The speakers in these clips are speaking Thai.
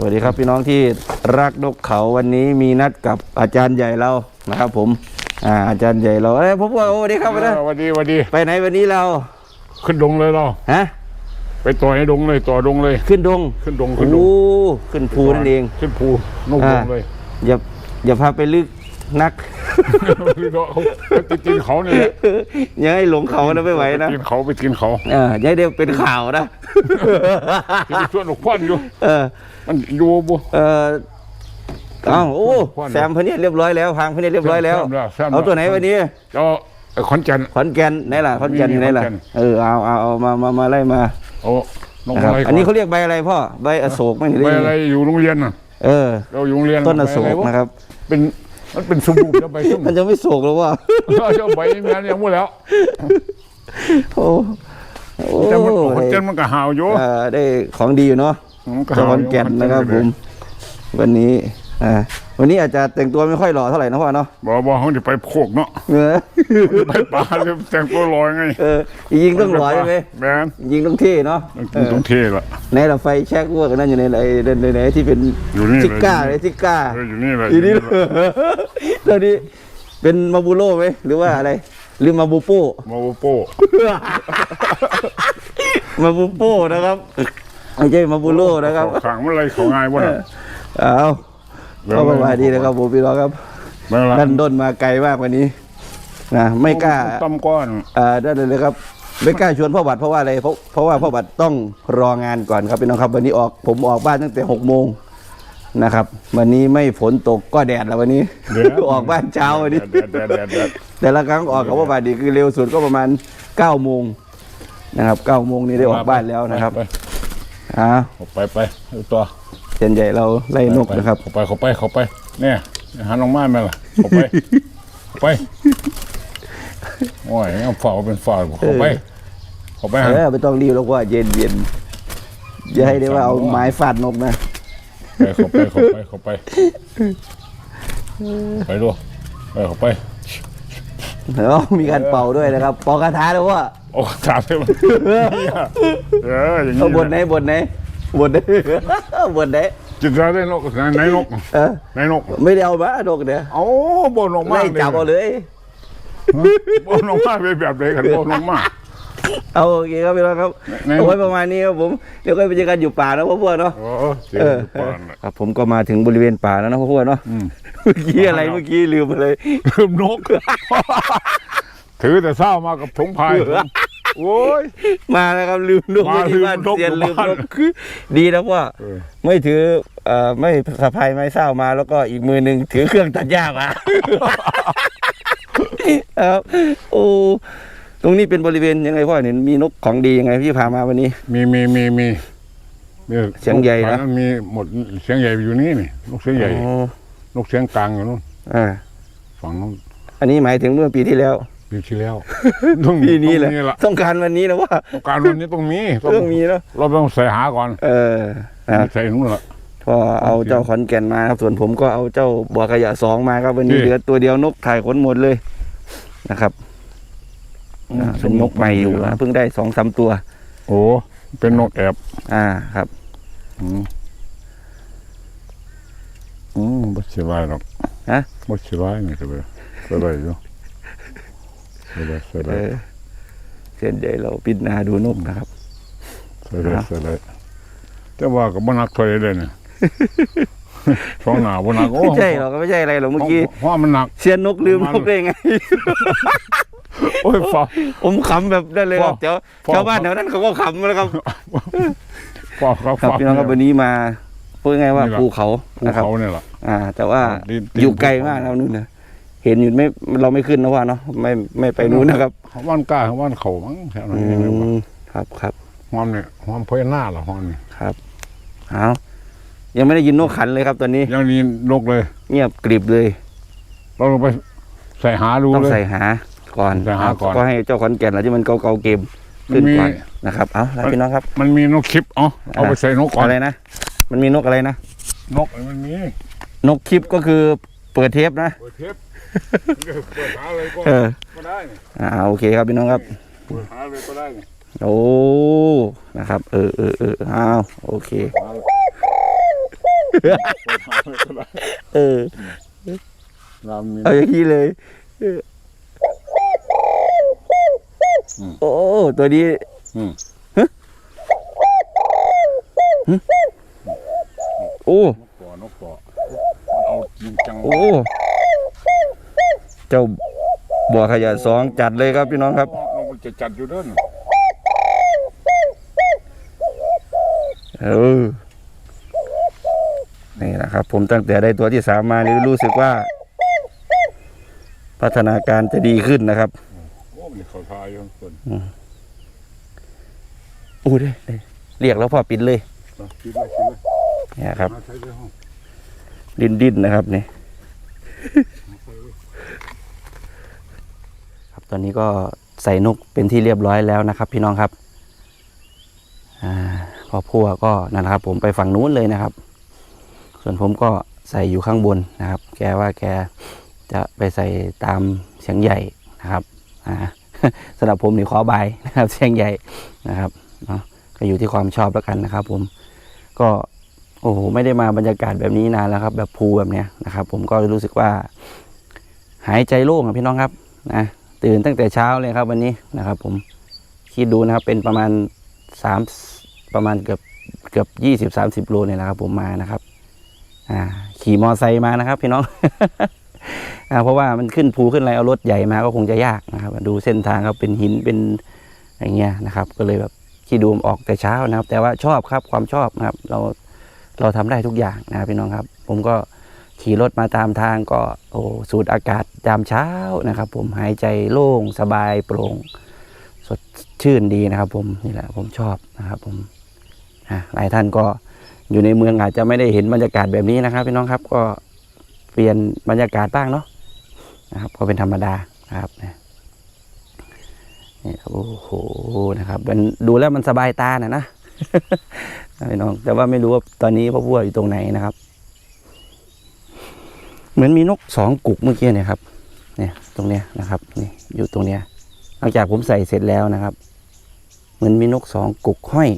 สวัสดีครับพี่น้องที่รักนกเขาวันนี้มีนัดกับอาจารย์ใหญ่เรานะครับผมอ่าอาจารย์ใหญ่เราเอ้ยผมว่าโอ้สวัสดีครับนะสวัสดีสวัสดี ไปไหนวันนี้เราขึ้นดงเลยเราฮะไปต่อยให้ดงเลยต่อดงเลย ขึ้นดงขึ้นดงขึ้นดโอ้งขึ้นภูนั่นเองขึ้นภูนกดงเลยอย่าอย่าพาไปลึกนักคือ เขาเขาไปกินเขาเนี่ยแหละอย่าให้หลงเขานะไม่ไหวนะปกินเขาไปกินเขาเอออย่าให้เดี๋ยวเป็นข่าวนะที่ไปช่วยหลวงพ่อนอยู่เออ มันอยู่บุเออเอ้าโอ้ควันแซมพะเนียดเรียบร้อยแล้วพังพะเนียดเรียบร้อยแล้วแซมแล้วแซมแล้ว เอาตัวไหนวันนี้เจ้าไอ้ขอนแก่นขอนแก่นไหนล่ะขอนแก่นอยู่ไหนล่ะขอนแก่นเออเอาเอาเอามามามาไล่มาโอ้นกนะครับอะไรอันนี้เขาเรียกใบอะไรพ่อใบอโศกไหมหรือไปยังอะไรไงอยู่โรงเรียนน่ะเออเราอยู่โรงเรียนต้นอโศกไปอไวนะครับ เป็น มันเป็นสมุนแล้วไปสมุมันนจะไม่โศกหรอวะเจ้าใบแม่เนี่ยหมดแล้วโอ้โอ้แต่มันขอนแก่นมันก็หาวอยู่เออได้ของดีอยู่เนาะมันก็จากหาวขอนแก่นนะครับผมวันนี้ อ่าวันนี้อาจจะแต่งตัวไม่ค่อยหล่อเท่าไหร่นะพ่อเนาะบอกบอกเขาจะไปโคกเนาะเออไปป่าเลยแต่งตัวลอยไงเออยิงต้องหล่อใช่ไหมแมนยิงต้องเท่เนาะต้องเออต้องเทละไหนเราไฟแช็กพวกนั้นอยู่ในไหนในในไหนที่เป็นอยู่นี่ซิก้าเลยเลยซิก้าเอออยู่นี่เลยอยู่นี่ตอนนี้เป็นมาบูโร่ไหมหรือว่าอะไรหรือมาบูโป้มาโอโป้มาบูโป้นะครับไม่ใช่มาบูโร่นะครับขังเมื่อไรเขาง่ายวะน่ะเอา ก็ประมาณนี้นะครับผมพี่น้องครับไม่เป็นไรดันด้นมาไกลมากกว่านี้นะไม่กล้าต้มก้อนอ่าได้เลยครับ ไม่กล้าชวนพ่อบัตรเพราะว่าอะไรเพราะเพราะว่าพ่อบัตรต้องรองานก่อนครับพี่น้องครับ วันนี้ออกผมออกบ้านตั้งแต่หกโมงนะครับ วันนี้ไม่ฝนตกก็แดดแล้ววันนี้ออกบ้านเช้าวันนี้แดดแดดแดดแดดแต่ละครั้งออกกับพ่อบัตรดีคือเร็วสุดก็ประมาณ9ก้าโมงนะครับเก้าโมงนี้ได้ออกบ้านแล้วนะครับไปอ่าไปไปไปเอาตัว เจนใหญ่เราไล่นกนะครับ เข้าไปเข้าไปเข้าไปเนี่ยหันลงมาไหมล่ะเข้าไปเข้าไปโอ้ยเอาฝ่าเป็นฝ่าเข้าไปเข้าไปเอหันอไม่ต้องรีบแล้วว่าเย็นเย็นอย่าให้ได้ว่าเอาไม้ฟาดนกนะไปเข้าไปเข้าไปเข้าไปไปดูไปเข้าไปแล้วมีการเป่าด้วยนะครับเป่ากระทาด้วยว่าโอ้ถามเลยมันเนี่ยเอออย่างนี้เอาบทไหนบทไหน บทไหนบทไหนจิตใจได้นกไหนไหนนกเออไหนนกไม่ได้เอามานกเนี่ยเอาบนลงมาไล่จับเอาเลยบนลงมาเป็นแบบไหนกันบนลงมาเอาโอเคครับพี่น้องครับไหนเอาไว้ประมาณนี้ครับผมเดี๋ยวก็ไปเจอกันอยู่ป่านะพ่อพวกเนาะโอ้เสียงเอออยู่ป่านน่ะครับผมก็มาถึงบริเวณป่าแล้วนะพ่อพวกเนาะอืมเมื่อกี้อะไรเมื่อกี้ลืมไปเลยลืมนก ถือแต่เศร้ามากับถุงพาย โอ้ย มาแล้วครับลืมนกมาที่บ้านลืมนกเสียนอยู่ลืมบ้าน นกคือดีนะว่า เออไม่ถือเอ่อไม่สะพายไม้เศร้ามา แล้วก็อีกมือหนึ่งถือเครื่องตัดหญ้ามา ครับโอ้ตรงนี้เป็นบริเวณยังไงพ่อเห็นมีนกของดียังไงพี่พามาวันนี้ มีมีมีมีมีเสียงใหญ่นะนกมีหมดเสียงใหญ่อยู่นี่นี่นกเสียงใหญ่อ๋อนกเสียงกลางอยู่นู่นอ่า ฝั่งนู้นอันนี้หมายถึงเมื่อปีที่แล้ว ปีที่แล้วต้องปีนี้แหละต้องมีต้องการวันนี้นะว่า ต้องการวันนี้ต้องมีเรื่องมีแล้วเราต้องใส่หาก่อนเออนะครับใส่นู่นละพอเอาเจ้าขอนแก่นมาครับส่วนผมก็เอาเจ้าบัวขยะสองมาครับวันนี้นี่ เหลือตัวเดียวนกถ่ายขนหมดเลยนะครับอ่าเป็นนกใหม่อยู่นะเพิ่งได้สองสามตัว โอ้เป็นนกแอบอ่าครับ อืมอืมบ่สิไว้หรอกฮะ บ่สิไว้นี่ก็เลยก็เลยอยู่ ก็เลยก็เอเลยอเส้นใหญ่เราปิดนาดูนกนะครับก็เลยก็เลยแต่ว่าก็บ่นักเท่าไหร่เลยเนี่ย สองหน้าบ่นักโอ้ไม่ใช่หรอกไม่ใช่อะไรหรอกเมื่อกี้เพราะมันหนักเซียนนกลืมนกได้ไง โอ้ยฟ้า ผมขำแบบได้เลยครับพ่อเจ้าพ่อ ชาวบ้านแถวนั้นเขาก็ขำแล้วครับ ฟ้าครับครับฟ้า พี่น้องครับวันนี้มาพูดง่ายๆว่านี่แหละ ภูเขาภูนะครับ เขาเนี่ยล่ะ อ่า แต่ว่าดินอยู่ไกลมากนะนู่นนะ เห็นอยู่ไม่เราไม่ขึ้นนะว่าเนาะไม่ไม่ไปนู้นนะครับเขาว่านกล้าเขาว่านเขามั้งแถวนั้อืนยังไงวะมครับครับหอมเนี่ยหอมเพยหน้าละหอมเนี่ยครับเอายังไม่ได้ยินนกขันเลยครับตอนนี้ ยังนี่นกเลย เงียบกริบเลยเราลงไปใส่หาดูต้องเลยใส่หาก่อนใส่หาก่อนก็ให้เจ้าขอนแก่นเราที่มันเกาๆเกมขึ้นมีก่อนนะครับเอาล่ะพี่น้องครับ มันมีนกคลิปเอ๋อเอาไปใส่นกก่อนอะไรนะมันมีนกอะไรนะนกมันมีนกคลิปก็คือเปิดเทปนะเปิดเทปเปิด หาเลยก็เออก็ได้นี่อ่าโอเคครับพี่น้องครับ เปิดหาเลยก็ได้นี่โอ้นะครับ เออเออเอออ้าวโอเคเออรามมีเอาอย่างนี้เลยเออโอ้ตัวนี้ อืมโอ้ นกปอนกปอมันเอาจริงจังโอ้ เจ้าบัวขยะสองจัดเลยครับพี่น้องครับนกมันจะจัดอยู่เด้อนเออนี่นะครับ ผมตั้งแต่ได้ตัวที่สามมานี่รู้สึกว่า พัฒนาการจะดีขึ้นนะครับโอ้มันเขาทายอยู่คนอู้เด้เด้เรียกแล้วพอปิดเลยนะคิดเลยคิดเลยเนี่ยครับมาใช้ได้ห้องดิ้นดิ้นนะครับนี่ ครับ ตอนนี้ก็ใส่นกเป็นที่เรียบร้อยแล้วนะครับ พี่น้องครับอพอพัวก็นั่นนะครับ ผมไปฝั่งนู้นเลยนะครับ ส่วนผมก็ใส่อยู่ข้างบนนะครับ แกว่าแกจะไปใส่ตามเสียงใหญ่นะครับอ่าสำหรับผมนี่ขอบายนะครับเสียงใหญ่นะครับเนาะก็อยู่ที่ความชอบแล้วกันนะครับ ผมก็โอ้โหไม่ได้มาบรรยากาศแบบนี้นานแล้วครับ แบบภูแบบเนี้ยนะครับ ผมก็รู้สึกว่า หายใจโล่งอะพี่น้องครับนะ ตื่นตั้งแต่เช้าเลยครับวันนี้นะครับ ผมคิดดูนะครับเป็นประมาณสามประมาณเกือบเกือบยี่สิบสามสิบโลเนี่ยนะครับ ผมมานะครับ อ่า ขี่มอไซค์มานะครับ พี่น้องอ่าเพราะว่ามันขึ้นภูขึ้นอะไรเอารถใหญ่มาก็คงจะยากนะครับ ดูเส้นทางครับเป็นหินเป็นอย่างเงี้ยนะครับ ก็เลยแบบขี่ดูออกแต่เช้านะครับ แต่ว่าชอบครับความชอบนะครับ เราเราทำได้ทุกอย่างนะครับพี่น้องครับ ผมก็ ขี่รถมาตามทางก็โอ้สูดอากาศยามเช้านะครับ ผมหายใจโล่งสบายโปร่ง สดชื่นดีนะครับ ผมนี่แหละผมชอบนะครับผมอะหลายท่านก็อยู่ในเมืองอาจจะไม่ได้เห็นบรรยากาศแบบนี้นะครับพี่น้องครับก็เปลี่ยนบรรยากาศบ้างเนาะนะครับก็เป็นธรรมดานะครับนะนี่โอ้โหนะครับมันดูแล้วมันสบายตานะนะพี่น้องแต่ว่าไม่รู้ว่าตอนนี้พ่อพัวอยู่ตรงไหนนะครับ เหมือนมีนกสองกุกเมื่อกี้เนี่ยครับ เนี่ยตรงเนี้ยนะครับนี่อยู่ตรงเนี้ยหลังจากผมใส่เสร็จแล้วนะครับ เหมือนมีนกสองกุกห้อย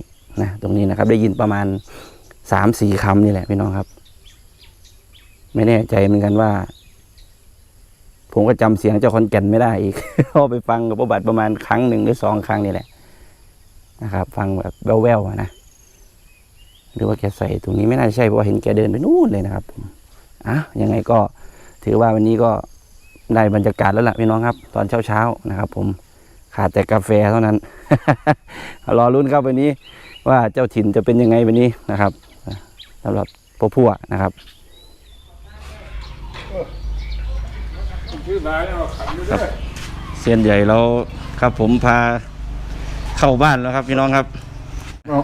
นะตรงนี้นะครับ ได้ยินประมาณสามสี่คำนี่แหละพี่น้องครับ ไม่แน่ใจเหมือนกันว่า ผมก็จำเสียงเจ้าคอนแก่นไม่ได้อีกเพราไปฟังกับประบัติประมาณครั้งหนึ่งหรือสองครั้งนี่แหละนะครับ ฟังแบบแว่วๆนะหรือว่าแกใส่ตรงนี้ไม่น่าใช่เพราะเห็นแกเดินไปนู่นเลยนะครับผม อะยังไงก็ถือว่าวันนี้ก็ได้บรรยากาศแล้วล่ะพี่น้องครับ ตอนเช้าๆนะครับ ผมขาดแต่กาแฟเท่านั้นรอรุ่นครับวันนี้ ว่าเจ้าถิ่นจะเป็นยังไงวันนี้นะครับสำหรับพวกพวกนะครับชื่อไหนเอาขันอยู่เด้อเซียนใหญ่เราครับผมพาเข้าบ้านแล้วครับพี่น้องครับเอา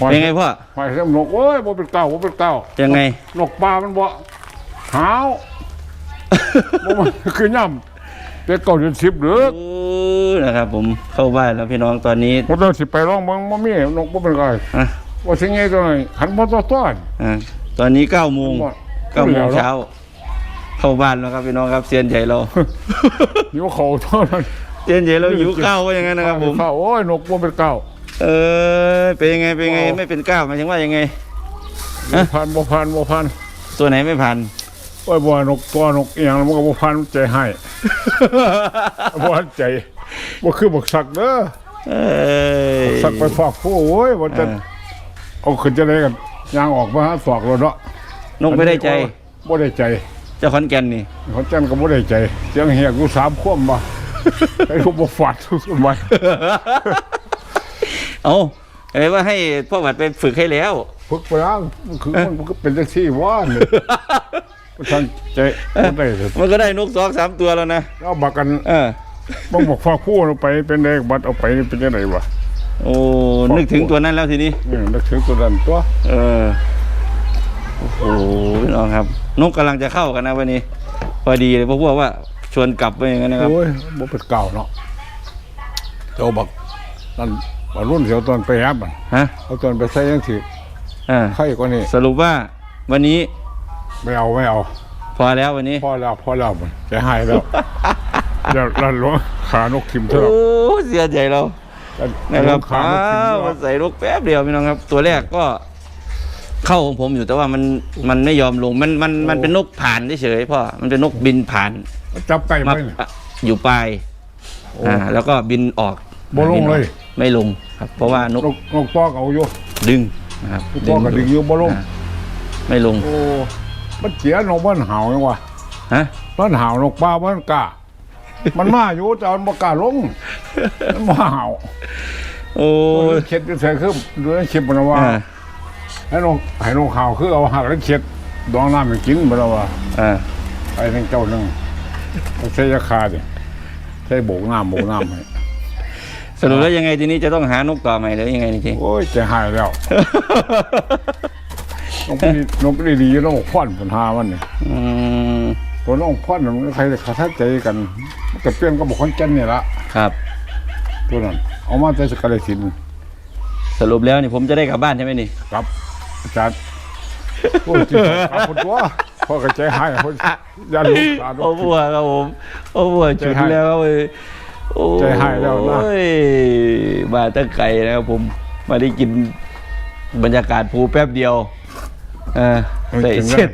หอยเป็นไงพ่อหอยเส้นนกโอ้ยบ่เป็นเก้าบ่เป็นเก้ายังไงนกปลามันบ่ หาวบ่มันคือย่ำแต่เก่าเดือนสิบหรือโอ้นะครับ ผมเข้าบ้านแล้วพี่น้องตอนนี้บ่ต้องสิไปร้องเบิ่งบ่มีนกบ่เป็นไงอะว่าสิไงตัวไหนหันบ่ต่อต้อนอะตอนนี้เก้าโมงบ่เก้าโมงเช้า เข้าบ้านแล้วครับพี่น้องครับเซียนใหญ่เราอยู่เขาเท่านั้นเซียนใหญ่เราหิวข้าวว่าอย่างนั้นนะครับผมข้าวโอ้ยนกบ่เป็นเก้าเออเป็นยังไงเป็นยังไงไม่เป็นก้าวหมายถึงว่ายังไงบ่พันบ่พันบ่พันตัวไหนไม่ผ่านโอ้ยบ่นกตัวนกอีหยังมันก็บ่พันใจให้บ่พันใจบ่คือบักสักเด้อเอ้ยสักไปฝากผู้โอ้ยว่าจะเออเอาขึ้นจะได้กันยางออกมาหาฝากรถเนาะนกไม่ได้ใจบ่ได้ใจเจ้าขอนแก่นนี่เขาจันก็บ่ได้ใจเสียงเฮียกูสามคว่ำมาไอ้ลูกบ่ฟาดสุดๆมาเอาอะไรว่าให้พ่อบัดไปฝึกให้แล้ว ฝึกไปแล้วมันคือมันก็เป็นจังซี่ว่าเนี่ยมัน ทางใจบ่ได้เลยมันก็ได้นกสองสามตัวแล้วนะเอาบักกันเออบ่บอกฝากผู้เอาไปเป็นเลขบัตรเอาไปนี่เป็นจังไดวะโอ้นึกถึงตัวนั้นแล้วทีนี้นี่นึกถึงตัวนั้นตัว เออโอ้โหพี่น้องครับ นกกำลังจะเข้ากันนะวันนี้ พอดีเลยเพราะพวกว่าชวนกลับไปอย่างนั้นนะครับโอ้ยบ่เป็นเก่าเนาะเจ้าบักนั่นบ่รุ่นเสียวตอนไปแอบมันฮะเอาตอนไปใส่จังซี่อ่า ใครกว่านี้สรุปว่าวันนี้ ไม่เอาไม่เอา พอแล้ววันนี้พอแล้วพอแล้วมันจะหายแล้วเดี๋ยวเราลวงขานกทิมเถโอ้อะเสียใจเรานะครับขาอ้านกทิมวเถมาอะใส่ลูกแป๊บเดียวพี่น้องครับ ตัวแรกก็ เข้าของผมอยู่แต่ว่ามันมันไม่ยอมลงมันมันมันเป็นนกผ่านเฉยๆพ่อมันเป็นนกบินผ่านจับไก่ไปมานี่อะอยู่ปลายอ่าแล้วก็บินออกบ่ลงเลยไม่ลงครับ เพราะว่านกนกนกปอกเอาอยู่ดึงนะครับนกปอกก็ดึงอยู่บ่ลงอ่าไม่ลง โอ้ มันเสียนกมันเห่ายังวะฮะมันเห่านกป้ามันกล้ามันมาอยู่แต่มันบ่กล้าลงมันบ่เห่าโอ้โอ้ยยเข็ดอยู่ใส่คือดูในคลิปมันว่าอ่าให้นกให้นกเห่าคือเอาหักแล้วเข็ดดองน้ำให้กินบ่ล่ะว่าอ่าไอ้ทั้งเจ้าหนึงเอาใส่ยาคาดิใส่โบกน้ำโบกน้ำให้สรุปแล้วยังไงทีนี้จะต้องหานกต่อใหม่หรือยังไงจริงโอ้ยใจหายแล้ว นกดีนกดีๆนกพ่อนปัญหามันนี่ๆอืมตัวน้องพ่อนมันใครจะขาดใจกันมันก็เปลี่ยนก็บอกคนจันนี่ละครับ ตัวนั้น เอามาแต่สกัดสินสรุปแล้วนี่ผมจะได้กลับบ้านใช่ไหมนี่ ครับ อาจารย์โอ้ยจริงๆครับคนตัวพ่อกระใจหายคนยันลูกตาดโอ้บัวครับผม โอ้บัวฉุนแล้วครับเว้ยโอ้ใจหายแล้วนะ โอ้ยมาตั้งไกลนะครับผม มาได้กิน บรรยากาศภูแป๊บเดียว เออใส่เสร็จ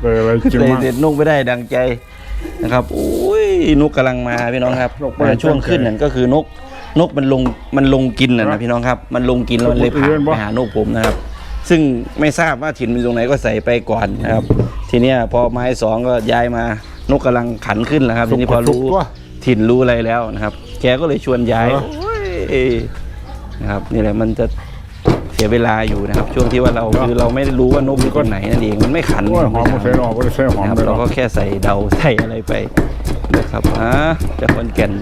เลยอะไรจริงใส่มากเสร็จนกไม่ได้ดังใจนะครับโอ้ยนกกำลังมาพี่น้องครับนกไม่ได้อ่าช่วงขึ้นนั่นก็คือนกนกมันลงมันลงกินน่ะครันะบพี่น้องครับ มันลงกินแล้วมันเลยผ่านนกอื่นไปบ่หานกผมนะครับ ซึ่งไม่ทราบว่าถิ่นมันอยู่ตรงไหนก็ใส่ไปก่อนนะครับ ทีเนี้ยพอไม้สองก็ย้ายมานกกำลังขันขึ้นแล้วครับทีนี้พอรู้สุกตัวถิ่นรู้อะไรแล้วนะครับ แกก็เลยชวนย้ายเหรอโอ้ยนะครับนี่แหละมันจะเสียเวลาอยู่นะครับ ช่วงที่ว่าเราคือเราไม่ได้รู้ว่านกอยู่ตรงไหนนั่นเองมันไม่ขันโอ้ยหอมมาใส่หนอไม่ได้ใส่หอมนะครับเลยเราเนาะก็แค่ใส่เดาใส่อะไรไปนะครับอ่าจะคนแก่น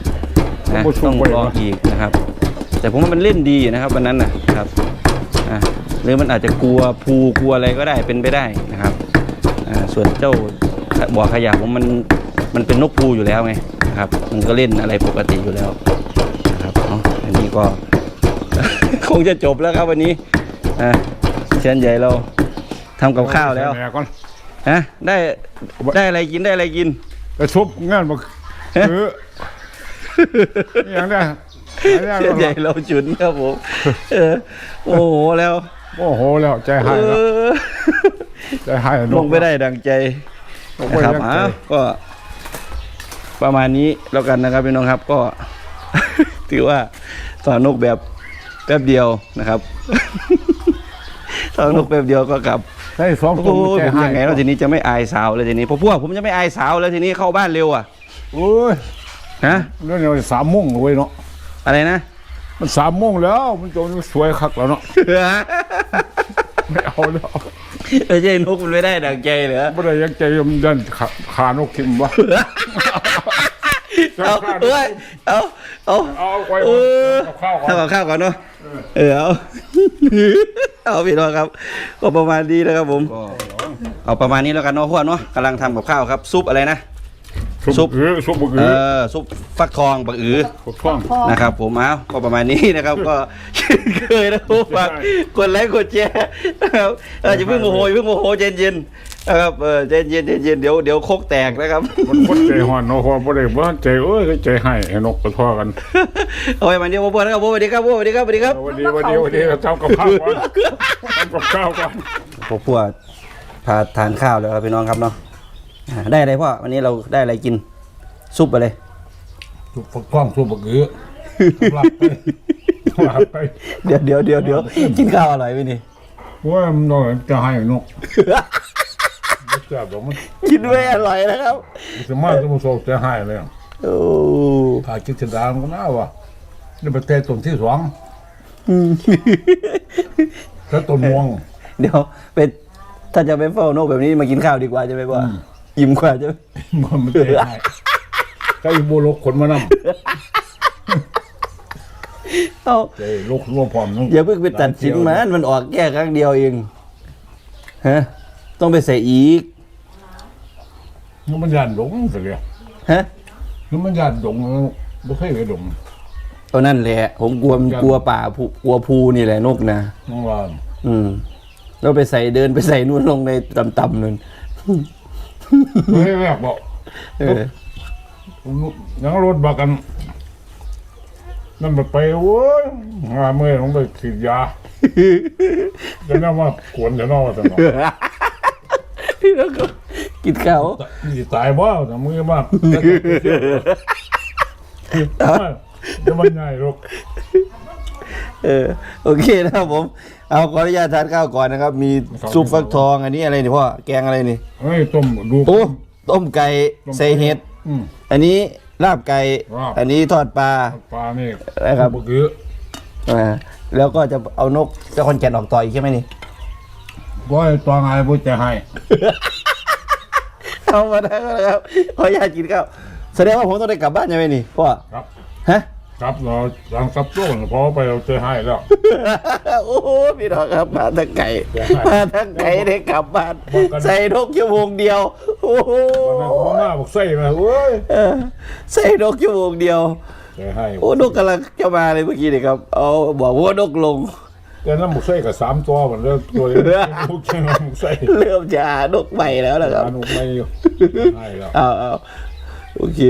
นะโอ้ยชุ่ต้อมงไปลองวะอีกนะครับ แต่ผมว่ามันเล่นดีนะครับวันนั้นนะครับอ่าหรือมันอาจจะกลัวภูกลัวอะไรก็ได้เป็นไปได้นะครับอ่าส่วนเจ้าบ่อขยะผมมันมันเป็นนกภูอยู่แล้วไงนะครับ มันก็เล่นอะไรปกติอยู่แล้วนะครับเนาะอันนี้ก็ คงจะจบแล้วครับวันนี้อ่าเชียนใหญ่เราทำกับข้าวแล้วใส่ม่ก่อนฮะได้ได้อะไรกินได้อะไรกินไปชุบงานมาคืออย่างนี้เชียนใหญ่เราจุนครับผมเออโอ้โหแล้ว โอ้โหแล้วใจเอหายแล้วอใจหายลงไม่ได้ดังใจลงนะไม่ครับได้อ้าวก็ประมาณนี้แล้วกันนะครับพี่น้องครับก็ ถือว่าสอนนกแบบ แป๊บเดียวนะครับ สอนนกแป๊บเดียวก็กลับใช่สองตัโอ้วยใจผมหายังไงแล้วทีนี้จะไม่อายสาวเลยทีนี้เพราะพวกผมจะไม่อายสาวแล้วทีนี้เข้าบ้านเร็วอะโอ้ยฮะเรื่องนี้สามโมงเลยเนาะอะไรนะ มันสามโมงแล้วมันจนสวยคักแล้วเนาะไม่เอาแล้วเออใช่นกมันไม่ได้ดังใจเหรอไม่ได้ยังใจมันยันขาขานกทิมวะ เอาเอ้ยเอาเอาเอาไว้เออกับข้าวก่อนทำกับข้าวก่อนเนาะเออเอาเอาพี่น้องครับก็ประมาณนี้นะครับผม เอาประมาณนี้แล้วกันเนาะพวกเนาะกำลังทำกับข้าวครับซุปอะไรนะซุซุปปอือซุปบะเออืออซุปฟักทองบักอือซุปท่อง นะครับผมเอาก็ประมาณนี้นะครับ ก็เช่นเคยนะครับฝากกดไลค์กดแชร์นะครับเอออย่าเพิ่งโมโหอย่าเพิ่งโมโหเย็นเย็นๆ นะครับเออเย็นเย็นๆเย็นๆเดี๋ยวเดี๋ยวโคกแตกนะครับ มันคนใจห่อนเนาะพอบ่ได้บ่ใจเอ้ยใจให้ให้นกกระท่อกันเอาไว้มันเดียวพ่อนะครับผมสวัสดีครับผมสวัสดีครับสวัสดีครับวันนี้วันนี้วันนี้เจ้ากับข้าวก่อนทำกับข้าวก่อนพวกพวกพาทานข้าวแล้วครับพี่น้องครับเนาะอ่าได้อะไรพ่อวันนี้เราได้อะไรกินซุปอะไรซุปฟักทองซุปบะอือหลับไปหลับไปเดี๋ยวเดี๋ยวเดี๋ยวเดี๋ยวกินข้าวอร่อยไหมนี่ว่ามันน้อยจะให้นก ไม่จับหรอกมันกินไม่อร่อยนะครับสมาสมุโซจะให้เลยโอ้ถ้าคิดจะดานก็น่าวะนี่ประเทศต้นที่สองถ้าต้นม่วง เดี๋ยวไปถ้าจะไปเฝ้านกแบบนี้มากินข้าวดีกว่าใช่ไหมพ่อออิ่มกว่าใช่ไหมมันไม่ได้ให้ก็อีโบโลกขนมานำเอาใจโลกร่วมพร้อมน้องอย่าเพิ่งไปตัดสินมันมันออกแค่ครั้งเดียวเองฮะต้องไปใส่อีก นี่มันยานหลงสิเลยฮะนี่มันยานหลงไม่เคยไปหลงเอานั่นแหละ ผมกลัวมันกลัวป่าภูกลัวภูนี่แหละนกนะน้องว่าอืมแล้วไปใส่เดินไปใส่นู่นลงในต่ำๆนู่นไม่ให้แรกบอกเออยังรถบักกันนั่นไปไปโว้ยหาเมื่อยลงไปฉีดยาเดี๋ยวน่าว่ากวนเดี๋ยวน่าว่าจะนอนพี่น้องครับ กินข้าวนี่ตายบ่แต่มือมากเดี๋ยวมันง่ายหรอกเออโอเคนะครับผม เอาขออนุญาตทานข้าวก่อนนะครับ มีซุปฟักทองอันนี้อะไรนี่พ่อแกงอะไรนี่เฮ้ยต้มดูโอ้ต้มไก่ใส่เห็ดอืมอันนี้ลาบไก่ลาบอันนี้ทอดปลาปลานี่นะครับบุกืออ่าแล้วก็จะเอานกเจ้าคนแก่นออกต่ออีกใช่ไหมนี่บ่ให้ตัวไงบ่จะให้ เอามาได้ก็แล้วครับขออนุญาตกินข้าวแสดงว่าผมต้องได้กลับบ้านใช่ไหมนี่พ่อครับ ฮะ ครับเราทางซับโจ้พอไปเราจะให้แล้ว โอ้โหพี่น้องครับมาทั้งไก่เดี๋ยวให้มาทั้งไก่ได้กลับบ้านบอกกันใส่นกชั่วโมงเดียวโอ้โหวันนั้นผมหน้าบอกใส่มาเว้ยเออใส่นกชั่วโมงเดียวจะให้โอ้นกกำลังจะมาเลยเมื่อกี้นี่ครับ เอาบอกว่านกลง เดี๋ยวน้ำหมกไส้กับสามตัวเหมือนเริ่มตัวเดียวมหมกไส้เริ่มจะหดกใหม่แล้วนะครับหนุกไม่อยู่ใช่แล้วเอาเอโอเค